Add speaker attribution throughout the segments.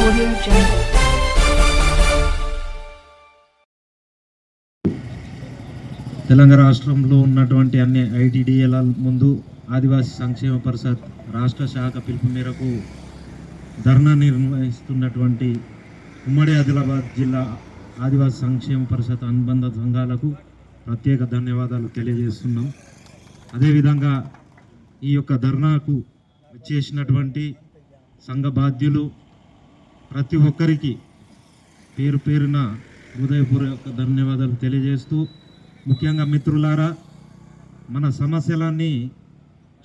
Speaker 1: Audio Jungle.
Speaker 2: Telangana రాష్ట్రంలో ఉన్నటువంటి అన్ని ఐటీడీఏల ముందు ఆదివాసీ సంక్షేమ పరిషత్ రాష్ట్ర శాఖ పిలుపు మేరకు ధర్నా నిర్వహిస్తున్నటువంటి ఉమ్మడి ఆదిలాబాద్ జిల్లా ఆదివాసీ సంక్షేమ పరిషత్ అనుబంధ సంఘాలకు ప్రత్యేక ధన్యవాదాలు తెలియజేస్తున్నాం అదేవిధంగా ఈ యొక్క ధర్నాకు వచ్చేసినటువంటి సంఘ బాధ్యులు ప్రతి ఒక్కరికి పేరు పేరున హృదయపూర్వక ధన్యవాదాలు తెలియజేస్తూ ముఖ్యంగా మిత్రులారా మన సమస్యలన్నీ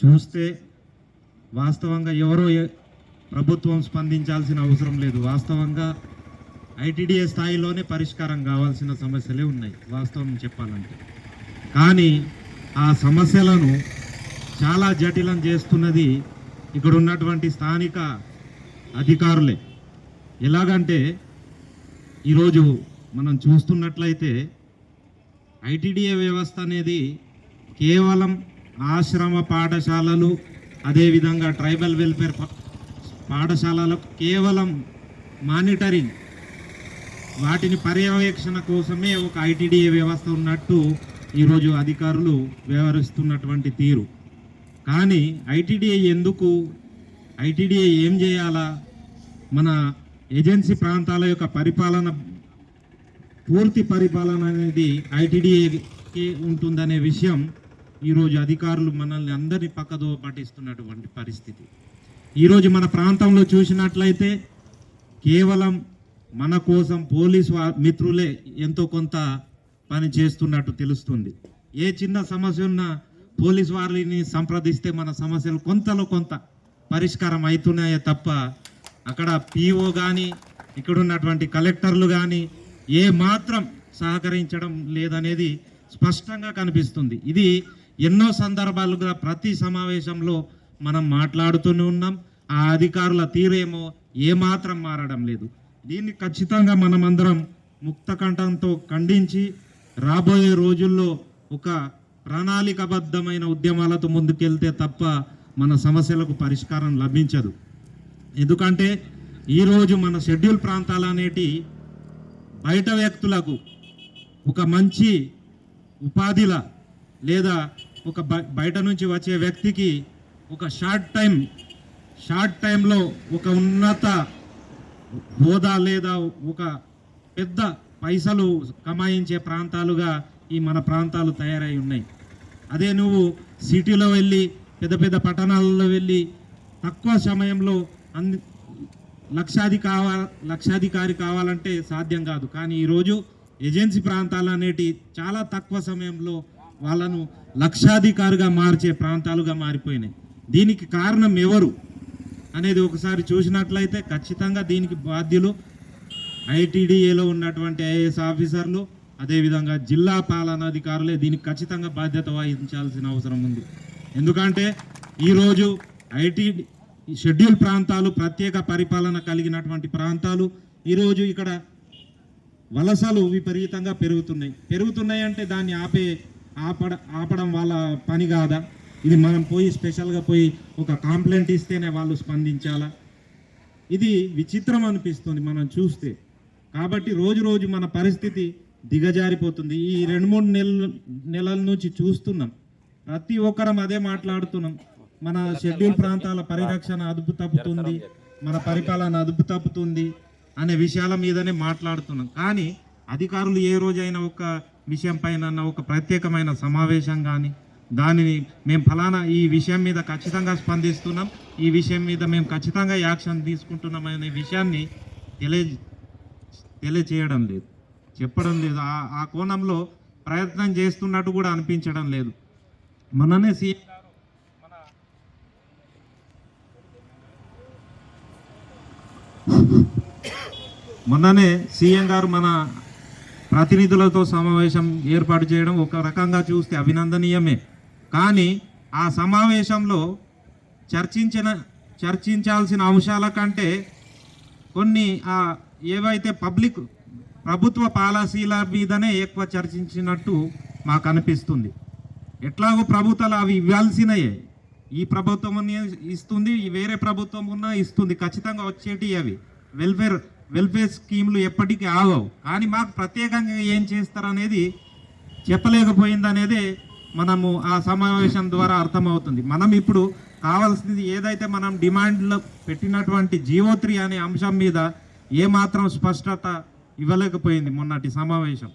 Speaker 2: చూస్తే వాస్తవంగా ఎవరో ప్రభుత్వం స్పందించాల్సిన అవసరం లేదు. వాస్తవంగా ఐటీడీఏ స్థాయిలోనే పరిష్కారం కావాల్సిన సమస్యలే ఉన్నాయి వాస్తవం చెప్పాలంటే. కానీ ఆ సమస్యలను చాలా జటిలం చేస్తున్నది ఇక్కడ ఉన్నటువంటి స్థానిక అధికారులే. ఎలాగంటే ఈరోజు మనం చూస్తున్నట్లయితే ఐటీడీఏ వ్యవస్థ అనేది కేవలం ఆశ్రమ పాఠశాలలు అదేవిధంగా ట్రైబల్ వెల్ఫేర్ పాఠశాలలకు కేవలం మానిటరింగ్ వాటిని పర్యవేక్షణ కోసమే ఒక ఐటీడీఏ వ్యవస్థ ఉన్నట్టు ఈరోజు అధికారులు వ్యవహరిస్తున్నటువంటి తీరు. కానీ ఐటీడీఏ ఎందుకు ఐటీడీఏ ఏం చేయాలా? మన ఏజెన్సీ ప్రాంతాల యొక్క పరిపాలన పూర్తి పరిపాలన అనేది ఐటీడీఏకి ఉంటుందనే విషయం ఈరోజు అధికారులు మనల్ని అందరినీ పక్కదో పట్టిస్తున్నటువంటి పరిస్థితి. ఈరోజు మన ప్రాంతంలో చూసినట్లయితే కేవలం మన కోసం పోలీస్ మిత్రులే ఎంతో కొంత పని చేస్తున్నట్టు తెలుస్తుంది. ఏ చిన్న సమస్య ఉన్నా పోలీస్ వారిని సంప్రదిస్తే మన సమస్యలు కొంతలో కొంత పరిష్కారం అవుతున్నాయే తప్ప అక్కడ పిఓ కానీ ఇక్కడ ఉన్నటువంటి కలెక్టర్లు కానీ ఏ మాత్రం సహకరించడం లేదనేది స్పష్టంగా కనిపిస్తుంది. ఇది ఎన్నో సందర్భాలుగా ప్రతి సమావేశంలో మనం మాట్లాడుతూనే ఉన్నాం. ఆ అధికారుల తీరేమో ఏమాత్రం మారడం లేదు. దీన్ని ఖచ్చితంగా మనమందరం ముక్తకంఠంతో ఖండించి రాబోయే రోజుల్లో ఒక ప్రణాళికబద్ధమైన ఉద్యమాలతో ముందుకెళ్తే తప్ప మన సమస్యలకు పరిష్కారం లభించదు. ఎందుకంటే ఈరోజు మన షెడ్యూల్ ప్రాంతాలు అనేటి బయట వ్యక్తులకు ఒక మంచి ఉపాధిలా లేదా ఒక బయట నుంచి వచ్చే వ్యక్తికి ఒక షార్ట్ టైం షార్ట్ టైంలో ఒక ఉన్నత హోదా లేదా ఒక పెద్ద పైసలు కమాయించే ప్రాంతాలుగా ఈ మన ప్రాంతాలు తయారై ఉన్నాయి. అదే నువ్వు సిటీలో వెళ్ళి పెద్ద పెద్ద పట్టణాలలో వెళ్ళి తక్కువ సమయంలో అందు లక్షాది కావా లక్షాధికారి కావాలంటే సాధ్యం కాదు. కానీ ఈరోజు ఏజెన్సీ ప్రాంతాలు అనేటి చాలా తక్కువ సమయంలో వాళ్ళను లక్షాధికారిగా మార్చే ప్రాంతాలుగా మారిపోయినాయి. దీనికి కారణం ఎవరు అనేది ఒకసారి చూసినట్లయితే ఖచ్చితంగా దీనికి బాధ్యులు ఐటీడీఏలో ఉన్నటువంటి ఐఏఎస్ ఆఫీసర్లు అదేవిధంగా జిల్లా పాలనాధికారులే దీనికి ఖచ్చితంగా బాధ్యత వహించాల్సిన అవసరం ఉంది. ఎందుకంటే ఈరోజు ఐటీ ఈ షెడ్యూల్ ప్రాంతాలు ప్రత్యేక పరిపాలన కలిగినటువంటి ప్రాంతాలు ఈరోజు ఇక్కడ వలసలు విపరీతంగా పెరుగుతున్నాయి. పెరుగుతున్నాయి అంటే దాన్ని ఆపే ఆపడ ఆపడం వాళ్ళ పని కాదా? ఇది మనం పోయి స్పెషల్గా పోయి ఒక కాంప్లైంట్ ఇస్తేనే వాళ్ళు స్పందించాలా? ఇది విచిత్రం అనిపిస్తుంది మనం చూస్తే. కాబట్టి రోజు రోజు మన పరిస్థితి దిగజారిపోతుంది. ఈ రెండు మూడు నెలల నెలల నుంచి చూస్తున్నాం. ప్రతి ఒక్కరం అదే మాట్లాడుతున్నాం. మన షెడ్యూల్ ప్రాంతాల పరిరక్షణ అదుపు తప్పుతుంది మన పరిపాలన అదుపు తప్పుతుంది అనే విషయాల మీదనే మాట్లాడుతున్నాం. కానీ అధికారులు ఏ రోజైనా ఒక విషయం పైన ఒక ప్రత్యేకమైన సమావేశం కానీ దానిని మేము ఫలానా ఈ విషయం మీద ఖచ్చితంగా స్పందిస్తున్నాం. ఈ విషయం మీద మేము ఖచ్చితంగా యాక్షన్ తీసుకుంటున్నాం అనే విషయాన్ని తెలియ తెలియచేయడం లేదు. చెప్పడం లేదు. ఆ ఆ కోణంలో ప్రయత్నం చేస్తున్నట్టు కూడా అనిపించడం లేదు. మననే సీఎం మొన్ననే సీఎం గారు మన ప్రతినిధులతో సమావేశం ఏర్పాటు చేయడం ఒక రకంగా చూస్తే అభినందనీయమే. కానీ ఆ సమావేశంలో చర్చించిన చర్చించాల్సిన అంశాల కంటే కొన్ని ఆ ఏవైతే పబ్లిక్ ప్రభుత్వ పాలసీల మీదనే ఎక్కువ చర్చించినట్టు మాకు అనిపిస్తుంది. ఎట్లాగో ప్రభుత్వాలు అవి ఇవ్వాల్సినయే. ఈ ప్రభుత్వం ఇస్తుంది వేరే ప్రభుత్వం ఉన్నా ఇస్తుంది. ఖచ్చితంగా వచ్చేటి అవి. వెల్ఫేర్ వెల్ఫేర్ స్కీమ్లు ఎప్పటికీ ఆగవు. కానీ మాకు ప్రత్యేకంగా ఏం చేస్తారనేది చెప్పలేకపోయింది అనేది మనము ఆ సమావేశం ద్వారా అర్థమవుతుంది. మనం ఇప్పుడు కావాల్సింది ఏదైతే మనం డిమాండ్లో పెట్టినటువంటి జీవో త్రీ అనే అంశం మీద ఏమాత్రం స్పష్టత ఇవ్వలేకపోయింది మొన్నటి సమావేశం.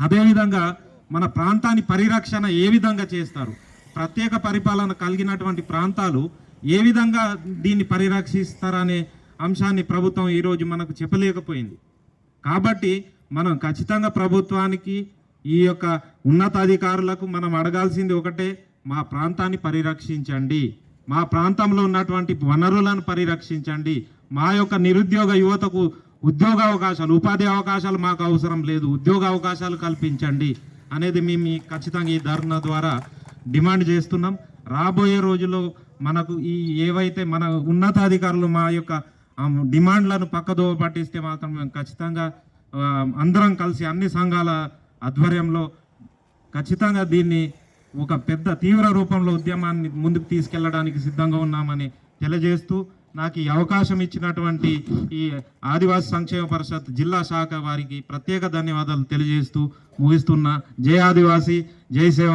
Speaker 2: అదేవిధంగా మన ప్రాంతాన్ని పరిరక్షణ ఏ విధంగా చేస్తారు? ప్రత్యేక పరిపాలన కలిగినటువంటి ప్రాంతాలు ఏ విధంగా దీన్ని పరిరక్షిస్తారనే అంశాన్ని ప్రభుత్వం ఈరోజు మనకు చెప్పలేకపోయింది. కాబట్టి మనం ఖచ్చితంగా ప్రభుత్వానికి ఈ యొక్క ఉన్నతాధికారులకు మనం అడగాల్సింది ఒకటే మా ప్రాంతాన్ని పరిరక్షించండి. మా ప్రాంతంలో ఉన్నటువంటి వనరులను పరిరక్షించండి. మా యొక్క నిరుద్యోగ యువతకు ఉద్యోగ అవకాశాలు ఉపాధి అవకాశాలు మాకు అవసరం లేదు. ఉద్యోగ అవకాశాలు కల్పించండి అనేది మేము ఈ ఖచ్చితంగా ఈ ధర్నా ద్వారా డిమాండ్ చేస్తున్నాం. రాబోయే రోజుల్లో మనకు ఈ ఏవైతే మన ఉన్నతాధికారులు మా యొక్క డిమాండ్లను పక్కదోవ పట్టిస్తే మాత్రం మేము ఖచ్చితంగా అందరం కలిసి అన్ని సంఘాల ఆధ్వర్యంలో ఖచ్చితంగా దీన్ని ఒక పెద్ద తీవ్ర రూపంలో ఉద్యమాన్ని ముందుకు తీసుకెళ్ళడానికి సిద్ధంగా ఉన్నామని తెలియజేస్తూ నాకు ఈ అవకాశం ఇచ్చినటువంటి ఈ ఆదివాసీ సంక్షేమ పరిషత్ జిల్లా శాఖ వారికి ప్రత్యేక ధన్యవాదాలు తెలియజేస్తూ ముగిస్తున్నా. జై ఆదివాసీ జై సేవ.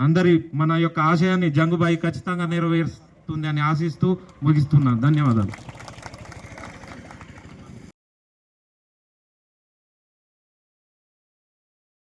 Speaker 2: అందరి మన యొక్క ఆశయాన్ని జంగుబాయి ఖచ్చితంగా నెరవేరుస్తుంది అని ఆశిస్తూ ముగిస్తున్నాను ధన్యవాదాలు.